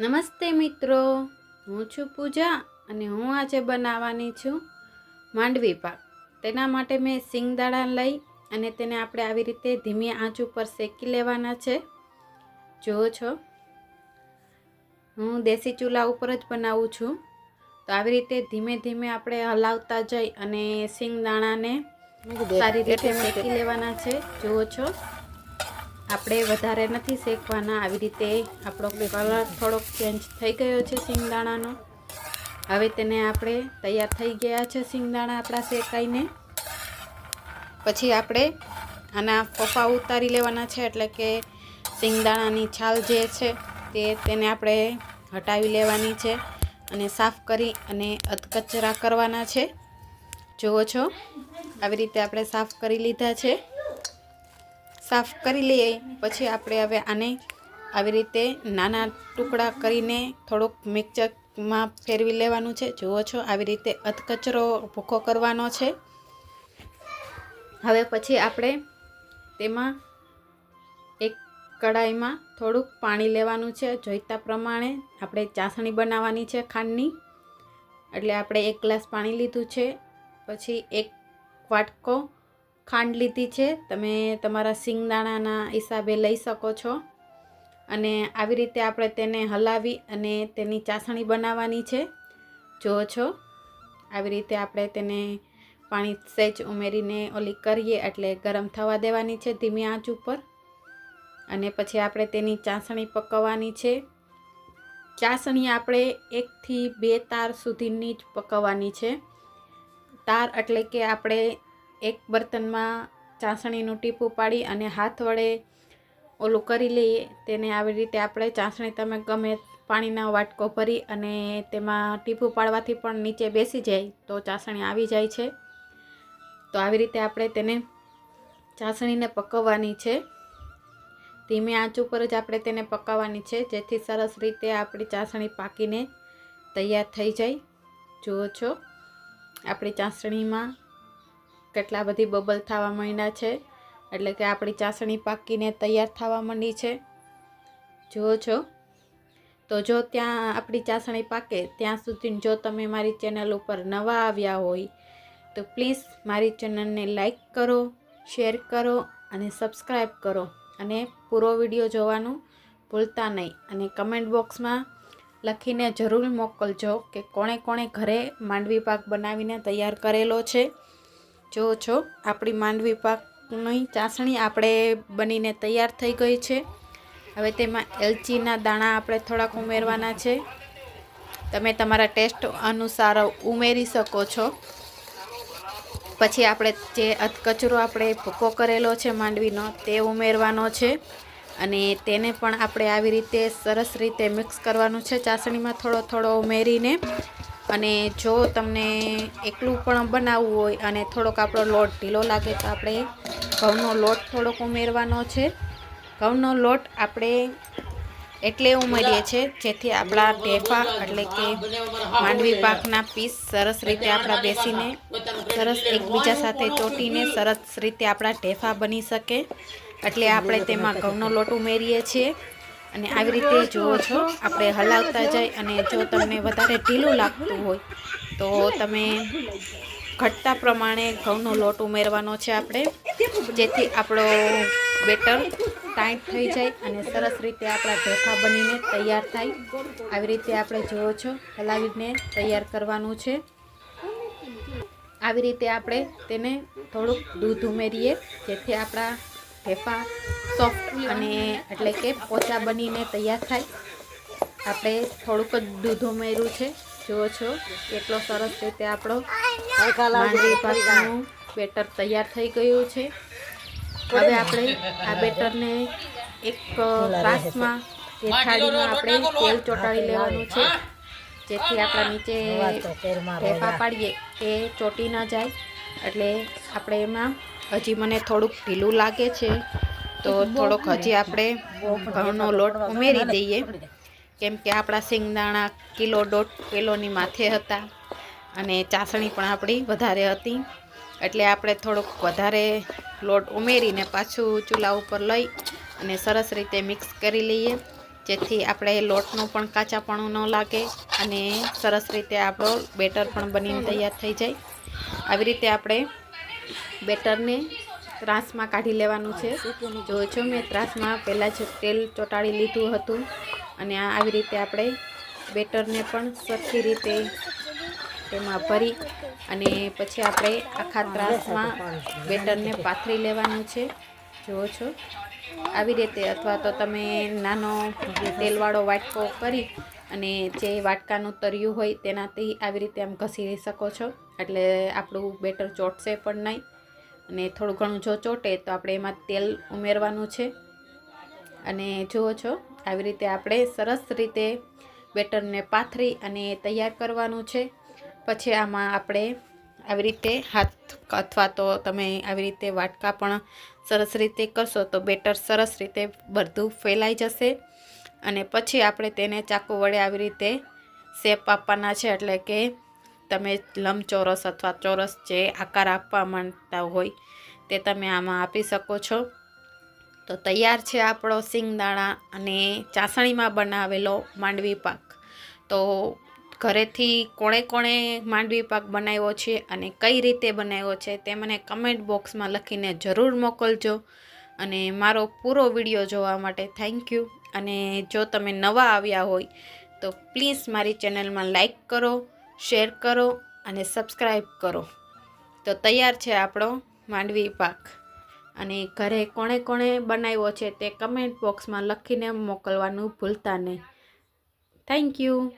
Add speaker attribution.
Speaker 1: નમસ્તે મિત્રો. હું છું પૂજા અને હું આજે બનાવવાની છું માંડવી પાક. તેના માટે મેં સિંગદાણા લઈ અને તેને આપણે આવી રીતે ધીમી આંચ ઉપર શેકી લેવાના છે. જુઓ છો. હું દેશી ચૂલા ઉપર જ બનાવું છું. તો આવી રીતે ધીમે ધીમે આપણે હલાવતા જઈ અને સિંગદાણાને સારી રીતે શેકી. લેવાના છે. જુઓ છો. આપણે વધારે નથી શેકવાના આવી રીતે આપણો કલર થોડોક ચેન્જ થઈ ગયો છે સિંગદાણાનો હવે તેને આપણે તૈયાર થઈ ગયા છે સિંગદાણા આપણા શેકાઈને. પછી આપણે આના પપ્પા ઉતારી લેવાના છે એટલે કે સિંગદાણાની છાલ જે છે તે તેને આપણે હટાવી લેવાની છે અને સાફ કરી અને અધકચરા કરવાના છે. જુઓ છો, આવી રીતે આપણે સાફ કરી લીધા છે. સાફ કરી લઈએ. પછી આપણે હવે આને આવી રીતે નાના ટુકડા કરીને થોડુંક મિક્સરમાં ફેરવી લેવાનું છે. જુઓ છો, આવી રીતે અધકચરો ભૂકો કરવાનો છે. હવે પછી આપણે તેમાં એક કડાઈમાં થોડુંક પાણી લેવાનું છે. જોઈતા પ્રમાણે આપણે ચાસણી બનાવવાની છે ખાંડની. એટલે આપણે એક ગ્લાસ પાણી લીધું છે. પછી એક વાટકો ખાંડ લીધી છે. તમે તમારા સિંગદાણાના હિસાબે લઈ શકો છો. અને આવી રીતે આપણે તેને હલાવી અને તેની ચાસણી બનાવવાની છે. જુઓ છો. આવી રીતે આપણે તેને પાણી સહેજ ઉમેરીને ઓલી કરીએ એટલે ગરમ થવા દેવાની છે ધીમી આંચ ઉપર. અને પછી આપણે તેની ચાસણી પકવવાની છે. ચાસણી આપણે એકથી બે તાર સુધીની જ પકવવાની છે. તાર એટલે કે આપણે એક બર્તનમાં ચાસણીનું ટીપું પાડી અને હાથ વડે ઓલું કરી લઈએ. તેને આવી રીતે આપણે ચાસણી તમે ગમે પાણીના વાટકો ભરી અને તેમાં ટીપું પાડવાથી પણ નીચે બેસી જાય તો ચાસણી આવી જાય છે. તો આવી રીતે આપણે તેને ચાસણીને પકવવાની છે. ધીમે આંચ ઉપર જ આપણે તેને પકાવવાની છે, જેથી સરસ રીતે આપણી ચાસણી પાકીને તૈયાર થઈ જાય. જુઓ છો, આપણી ચાસણીમાં કેટલા બધી બબલ થવા માંડ્યા છે. એટલે કે આપણી ચાસણી પાકીને તૈયાર થવા માંડી છે. જુઓ છો તો જો ત્યાં આપણી ચાસણી પાકે, ત્યાં સુધી જો તમે મારી ચેનલ ઉપર નવા આવ્યા હોય, તો પ્લીઝ મારી ચેનલને લાઈક કરો, શેર કરો અને સબસ્ક્રાઈબ કરો. અને પૂરો વીડિયો જોવાનું ભૂલતા નહીં. અને કમેન્ટ બોક્સમાં લખીને જરૂર મોકલજો કે કોણે કોણે ઘરે માંડવી પાક બનાવીને તૈયાર કરેલો છે. જો છો આપણી માંડવી પાકની ચાસણી આપણે બનીને તૈયાર થઈ ગઈ છે. હવે તેમાં એલચીના દાણા આપણે થોડાક ઉમેરવાના છે. તમે તમારા ટેસ્ટ અનુસાર ઉમેરી શકો છો. પછી આપણે જે અધકચરો આપણે ભૂકો કરેલો છે માંડવીનો, તે ઉમેરવાનો છે. અને તેને પણ આપણે આવી રીતે સરસ રીતે મિક્સ કરવાનું છે ચાસણીમાં થોડો થોડો ઉમેરીને. અને જો તમને એકલું પણ બનાવવું હોય અને થોડોક આપણો લોટ ઢીલો લાગે તો આપણે ઘઉંનો લોટ થોડોક ઉમેરવાનો છે. ઘઉંનો લોટ આપણે એટલે ઉમેરીએ છીએ જેથી આપણા ઢેફા એટલે કે માંડવી પાકના પીસ સરસ રીતે આપણા બેસીને સરસ એકબીજા સાથે ચોટીને સરસ રીતે આપણા ઢેફા બની શકે. એટલે આપણે તેમાં ઘઉંનો લોટ ઉમેરીએ છીએ. અને આવી રીતે જુઓ છો, આપણે હલાવતા જાય અને જો તમને વધારે ઢીલું લાગતું હોય, તો તમે ઘટતા પ્રમાણે ઘઉંનો લોટ ઉમેરવાનો છે આપણે. જેથી આપણો બેટર ટાઈટ થઈ જાય અને સરસ રીતે આપણા ઢોખા બનીને તૈયાર થાય. આવી રીતે આપણે જુઓ છો, હલાવીને તૈયાર કરવાનું છે. આવી રીતે આપણે તેને થોડુંક દૂધ ઉમેરીએ, જેથી આપણા ઢેફા સોફ્ટ અને એટલે કે પોચા બનીને તૈયાર થાય. આપણે થોડુંક જ દૂધ ઉમેર્યું છે. જુઓ છો એટલો સરસ રીતે આપણો માંડવી પાકનું બેટર તૈયાર થઈ ગયું છે. હવે આપણે આ બેટરને એક ગ્લાસમાં કે થાળીમાં આપણે તેલ ચોંટાડી લેવાનું છે. જેથી આપણા નીચે ઢેફા પાડીએ એ ચોટી ન જાય. એટલે આપણે એમાં હજી મને થોડુંક ઢીલું લાગે છે તો થોડોક હજી આપણે ઘઉંનો લોટ ઉમેરી દઈએ. કેમ કે આપણા સિંગદાણા કિલો દોઢ કિલોની માથે હતા અને ચાસણી પણ આપણી વધારે હતી. એટલે આપણે થોડોક વધારે લોટ ઉમેરીને પાછું ચૂલા ઉપર લઈ અને સરસ રીતે મિક્સ કરી લઈએ. જેથી આપણે લોટનું પણ કાચાપણું ન લાગે અને સરસ રીતે આપણો બેટર પણ બનીને તૈયાર થઈ જાય. આવી રીતે આપણે બેટરને ત્રાસમાં કાઢી લેવાનું છે. જો છો, મેં ત્રાસમાં પહેલાં જ તેલ ચોંટાડી લીધું હતું અને આવી રીતે આપણે બેટરને પણ સરખી રીતે તેમાં ભરી અને પછી આપણે આખા ત્રાસમાં બેટરને પાથરી લેવાનું છે. જુઓ છો? આવી રીતે અથવા તો તમે નાનો તેલવાળો વાટકો કરી અને જે વાટકાનું તર્યું હોય તેનાથી આવી રીતે આમ ઘસી શકો છો. એટલે આપણું બેટર ચોટશે પણ નહીં. અને થોડું ઘણું જો ચોટે તો આપણે એમાં તેલ ઉમેરવાનું છે. અને જુઓ છો, આવી રીતે આપણે સરસ રીતે બેટરને પાથરી અને તૈયાર કરવાનું છે. પછી આમાં આપણે આવી રીતે હાથ અથવા તો તમે આવી રીતે વાટકા પણ સરસ રીતે કરશો તો બેટર સરસ રીતે બધું ફેલાઈ જશે. અને પછી આપણે તેને ચાકુ વડે આવી રીતે શેપ આપવાના છે એટલે કે તમે લંબચોરસ અથવા ચોરસ જે આકાર આપવા માંગતા હોય તે તમે આમાં આપી શકો છો. તો તૈયાર છે આપણો સિંગદાણા અને ચાસણીમાં બનાવેલો માંડવી પાક. તો ઘરેથી કોણે કોણે માંડવી પાક બનાવ્યો છે અને કઈ રીતે બનાવ્યો છે તે મને કમેન્ટ બોક્સમાં લખીને જરૂર મોકલજો. અને મારો પૂરો વીડિયો જોવા માટે થેન્ક યુ અને જો તમે નવા આવ્યા હોય તો પ્લીઝ મારી ચેનલમાં લાઈક કરો. શેર કરો અને સબસ્ક્રાઈબ કરો. તો તૈયાર છે આપણો માંડવી પાક. અને ઘરે કોણે કોણે બનાવ્યો છે તે કમેન્ટ બોક્સમાં લખીને મોકલવાનું ભૂલતા નહીં. Thank you